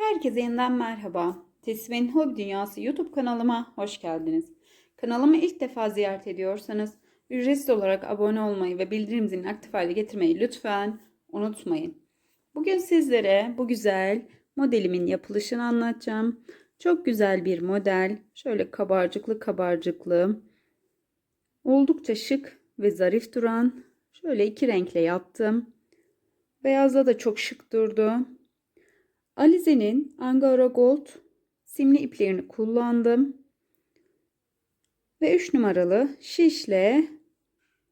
Herkese yeniden merhaba. Tesvi'nin Hobi Dünyası YouTube kanalıma hoş geldiniz. Kanalımı ilk defa ziyaret ediyorsanız ücretsiz olarak abone olmayı ve bildirim zilini aktif hale getirmeyi lütfen unutmayın. Bugün sizlere bu güzel modelimin yapılışını anlatacağım. Çok güzel bir model. Şöyle kabarcıklı kabarcıklı. Oldukça şık ve zarif duran. Şöyle iki renkle yaptım. Beyazda da çok şık durdu. Alize'nin Angara Gold simli iplerini kullandım. Ve 3 numaralı şişle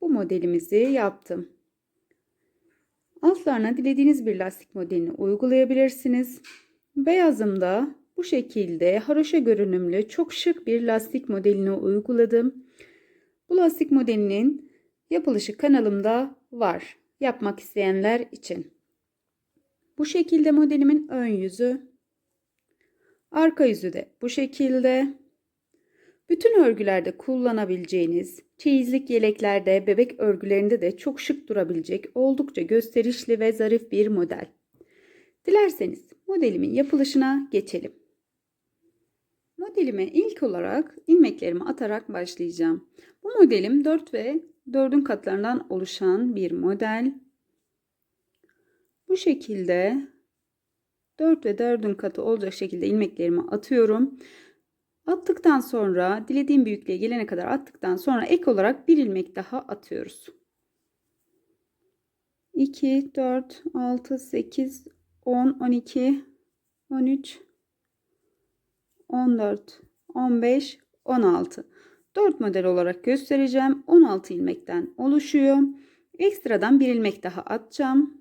bu modelimizi yaptım. Altlarına dilediğiniz bir lastik modelini uygulayabilirsiniz. Beyazımda bu şekilde haroşa görünümlü çok şık bir lastik modelini uyguladım. Bu lastik modelinin yapılışı kanalımda var. Yapmak isteyenler için. Bu şekilde modelimin ön yüzü. Arka yüzü de bu şekilde. Bütün örgülerde kullanabileceğiniz, çeyizlik yeleklerde, bebek örgülerinde de çok şık durabilecek oldukça gösterişli ve zarif bir model. Dilerseniz modelimin yapılışına geçelim. Modelime ilk olarak ilmeklerimi atarak başlayacağım. Bu modelim 4 ve 4'ün katlarından oluşan bir model. Bu şekilde 4 ve 4'ün katı olacak şekilde ilmeklerimi atıyorum. Attıktan sonra dilediğim büyüklüğe gelene kadar attıktan sonra ek olarak bir ilmek daha atıyoruz. 2, 4, 6, 8, 10, 12, 13, 14, 15, 16. 4 model olarak göstereceğim. 16 ilmekten oluşuyor. Ekstradan bir ilmek daha atacağım.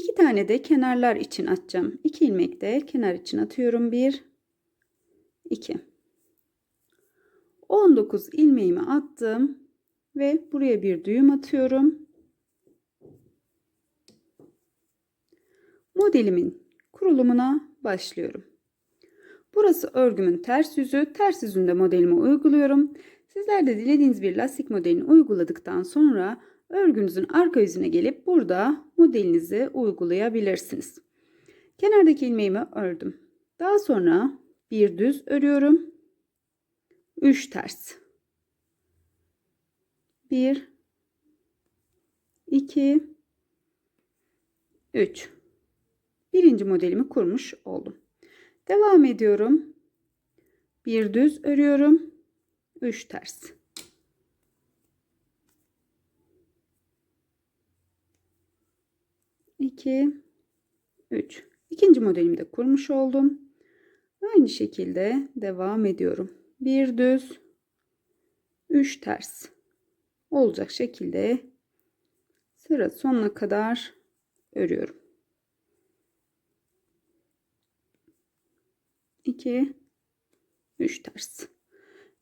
İki tane de kenarlar için atacağım. İki ilmek de kenar için atıyorum. Bir, iki. 19 ilmeğimi attım ve buraya bir düğüm atıyorum. Modelimin kurulumuna başlıyorum. Burası örgümün ters yüzü. Ters yüzünde modelimi uyguluyorum. Sizler de dilediğiniz bir lastik modelini uyguladıktan sonra örgünüzün arka yüzüne gelip burada modelinizi uygulayabilirsiniz. Kenardaki ilmeğimi ördüm. Daha sonra bir düz örüyorum. 3 ters. 1 2 3 Birinci modelimi kurmuş oldum. Devam ediyorum. Bir düz örüyorum. 3 ters. 2 3 İkinci modelimi de kurmuş oldum. Aynı şekilde devam ediyorum. Bir düz 3 ters olacak şekilde sıra sonuna kadar örüyorum. 2 3 ters.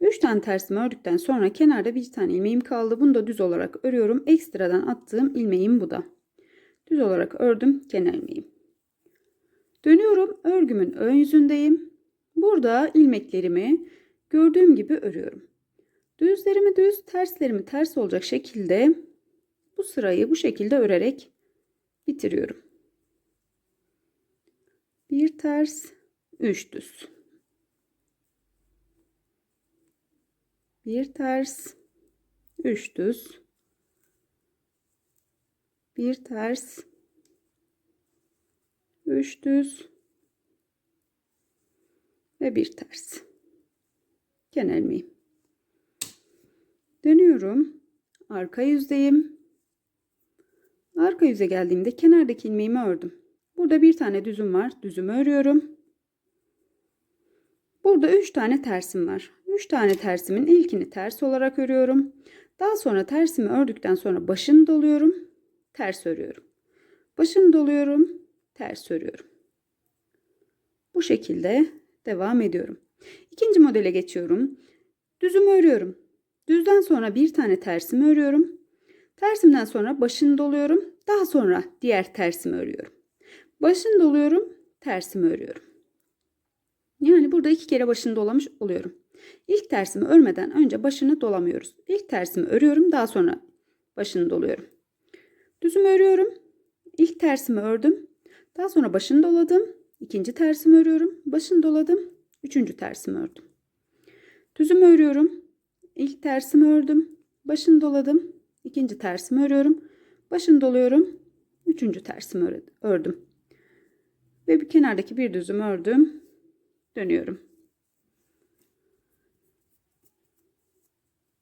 3 tane tersimi ördükten sonra kenarda bir tane ilmeğim kaldı. Bunu da düz olarak örüyorum. Ekstradan attığım ilmeğim bu da. Düz olarak ördüm kenar ilmeğim. Dönüyorum örgümün ön yüzündeyim. Burada ilmeklerimi gördüğüm gibi örüyorum. Düzlerimi düz, terslerimi ters olacak şekilde bu sırayı bu şekilde örerek bitiriyorum. Bir ters, üç düz. Bir ters, üç düz bir ters, üç düz ve bir ters. Kenar ilmeğim. Dönüyorum. Arka yüzdeyim. Arka yüze geldiğimde kenardaki ilmeğimi ördüm. Burada bir tane düzüm var. Düzümü örüyorum. Burada üç tane tersim var. Üç tane tersimin ilkini ters olarak örüyorum. Daha sonra tersimi ördükten sonra başını doluyorum ters örüyorum. Başını doluyorum, ters örüyorum. Bu şekilde devam ediyorum. İkinci modele geçiyorum. Düzümü örüyorum. Düzden sonra bir tane tersimi örüyorum. Tersimden sonra başını doluyorum. Daha sonra diğer tersimi örüyorum. Başını doluyorum, tersimi örüyorum. Yani burada iki kere başını dolamış oluyorum. İlk tersimi örmeden önce başını dolamıyoruz. İlk tersimi örüyorum, daha sonra başını doluyorum. Düzümü örüyorum. İlk tersimi ördüm. Daha sonra başını doladım. ikinci tersimi örüyorum. Başını doladım. Üçüncü tersimi ördüm. Düzümü örüyorum. İlk tersimi ördüm. Başını doladım. ikinci tersimi örüyorum. Başını doluyorum. Üçüncü tersimi ördüm. Ve bir kenardaki bir düzümü ördüm. Dönüyorum.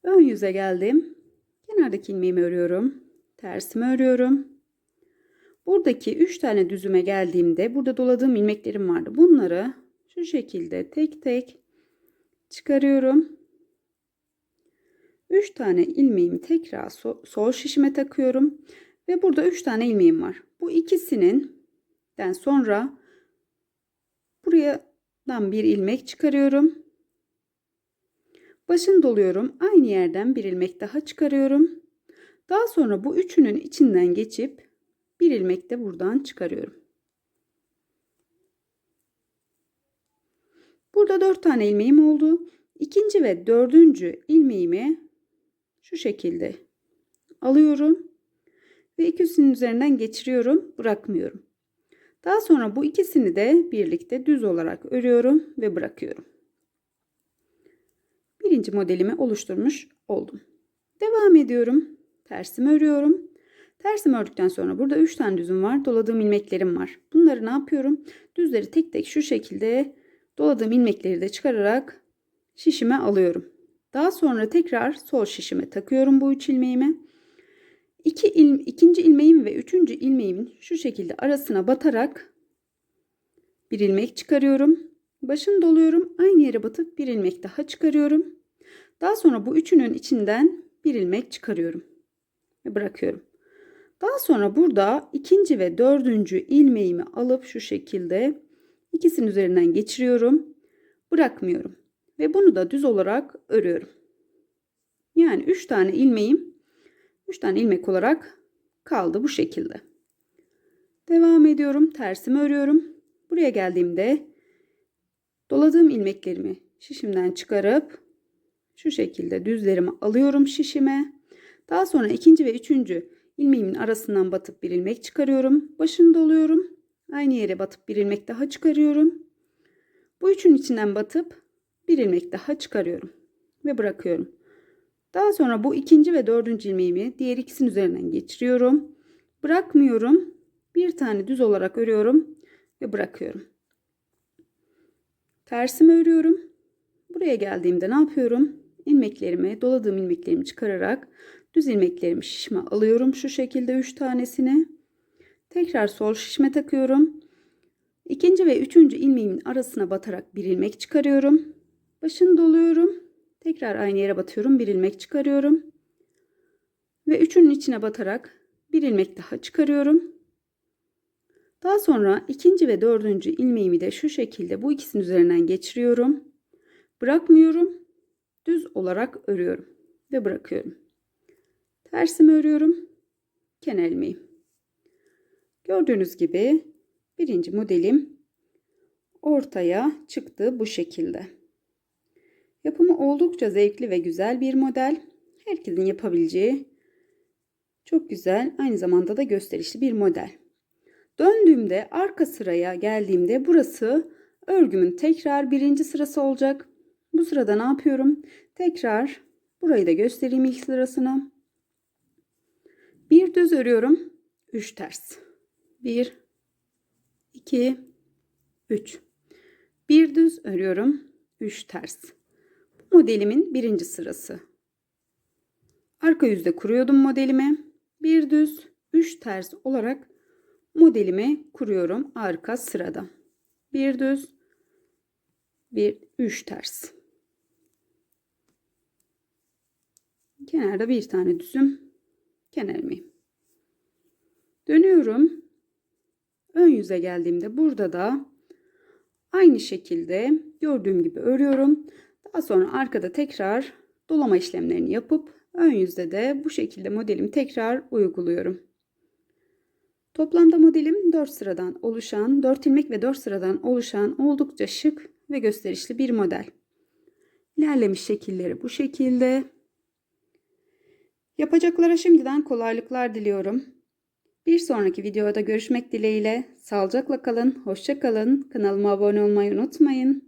Ön yüze geldim. Kenardaki ilmeğimi örüyorum. Tersimi örüyorum. Buradaki 3 tane düzüme geldiğimde burada doladığım ilmeklerim vardı. Bunları şu şekilde tek tek çıkarıyorum. 3 tane ilmeğimi tekrar sol şişime takıyorum ve burada 3 tane ilmeğim var. Bu ikisinin den sonra buradan bir ilmek çıkarıyorum. Başını doluyorum. Aynı yerden bir ilmek daha çıkarıyorum. Daha sonra bu üçünün içinden geçip bir ilmek de buradan çıkarıyorum. Burada dört tane ilmeğim oldu. İkinci ve dördüncü ilmeğimi şu şekilde alıyorum ve ikisinin üzerinden geçiriyorum, bırakmıyorum. Daha sonra bu ikisini de birlikte düz olarak örüyorum ve bırakıyorum. Birinci modelimi oluşturmuş oldum. Devam ediyorum. Tersimi örüyorum. Tersimi ördükten sonra burada 3 tane düzüm var. Doladığım ilmeklerim var. Bunları ne yapıyorum? Düzleri tek tek şu şekilde doladığım ilmekleri de çıkararak şişime alıyorum. Daha sonra tekrar sol şişime takıyorum bu üç ilmeğimi. İki il, ikinci ilmeğim ve üçüncü ilmeğimin şu şekilde arasına batarak bir ilmek çıkarıyorum. Başını doluyorum. Aynı yere batıp bir ilmek daha çıkarıyorum. Daha sonra bu üçünün içinden bir ilmek çıkarıyorum ve bırakıyorum. Daha sonra burada ikinci ve dördüncü ilmeğimi alıp şu şekilde ikisinin üzerinden geçiriyorum. Bırakmıyorum. Ve bunu da düz olarak örüyorum. Yani 3 tane ilmeğim 3 tane ilmek olarak kaldı bu şekilde. Devam ediyorum. Tersimi örüyorum. Buraya geldiğimde doladığım ilmeklerimi şişimden çıkarıp şu şekilde düzlerimi alıyorum şişime. Daha sonra ikinci ve üçüncü ilmeğimin arasından batıp bir ilmek çıkarıyorum. Başını doluyorum. Aynı yere batıp bir ilmek daha çıkarıyorum. Bu üçün içinden batıp bir ilmek daha çıkarıyorum ve bırakıyorum. Daha sonra bu ikinci ve dördüncü ilmeğimi diğer ikisinin üzerinden geçiriyorum. Bırakmıyorum. Bir tane düz olarak örüyorum ve bırakıyorum. Tersimi örüyorum. Buraya geldiğimde ne yapıyorum? ilmeklerimi, doladığım ilmeklerimi çıkararak düz ilmeklerimi şişme alıyorum şu şekilde 3 tanesini. Tekrar sol şişme takıyorum. İkinci ve üçüncü ilmeğimin arasına batarak bir ilmek çıkarıyorum. Başını doluyorum. Tekrar aynı yere batıyorum. Bir ilmek çıkarıyorum. Ve üçünün içine batarak bir ilmek daha çıkarıyorum. Daha sonra ikinci ve dördüncü ilmeğimi de şu şekilde bu ikisinin üzerinden geçiriyorum. Bırakmıyorum düz olarak örüyorum ve bırakıyorum. Tersimi örüyorum. Kenar ilmeği. Gördüğünüz gibi birinci modelim ortaya çıktı bu şekilde. Yapımı oldukça zevkli ve güzel bir model. Herkesin yapabileceği çok güzel aynı zamanda da gösterişli bir model. Döndüğümde arka sıraya geldiğimde burası örgümün tekrar birinci sırası olacak. Bu sırada ne yapıyorum? Tekrar burayı da göstereyim ilk sırasını. Bir düz örüyorum. 3 ters. 1 2 3 Bir düz örüyorum. 3 ters. Bu modelimin birinci sırası. Arka yüzde kuruyordum modelimi. Bir düz, 3 ters olarak modelimi kuruyorum arka sırada. Bir düz, bir 3 ters. Kenarda bir tane düzüm kenar ilmeğim. Dönüyorum. Ön yüze geldiğimde burada da aynı şekilde gördüğüm gibi örüyorum. Daha sonra arkada tekrar dolama işlemlerini yapıp ön yüzde de bu şekilde modelimi tekrar uyguluyorum. Toplamda modelim 4 sıradan oluşan, 4 ilmek ve 4 sıradan oluşan oldukça şık ve gösterişli bir model. İlerlemiş şekilleri bu şekilde. Yapacaklara şimdiden kolaylıklar diliyorum. Bir sonraki videoda görüşmek dileğiyle. Sağlıcakla kalın, hoşça kalın. Kanalıma abone olmayı unutmayın.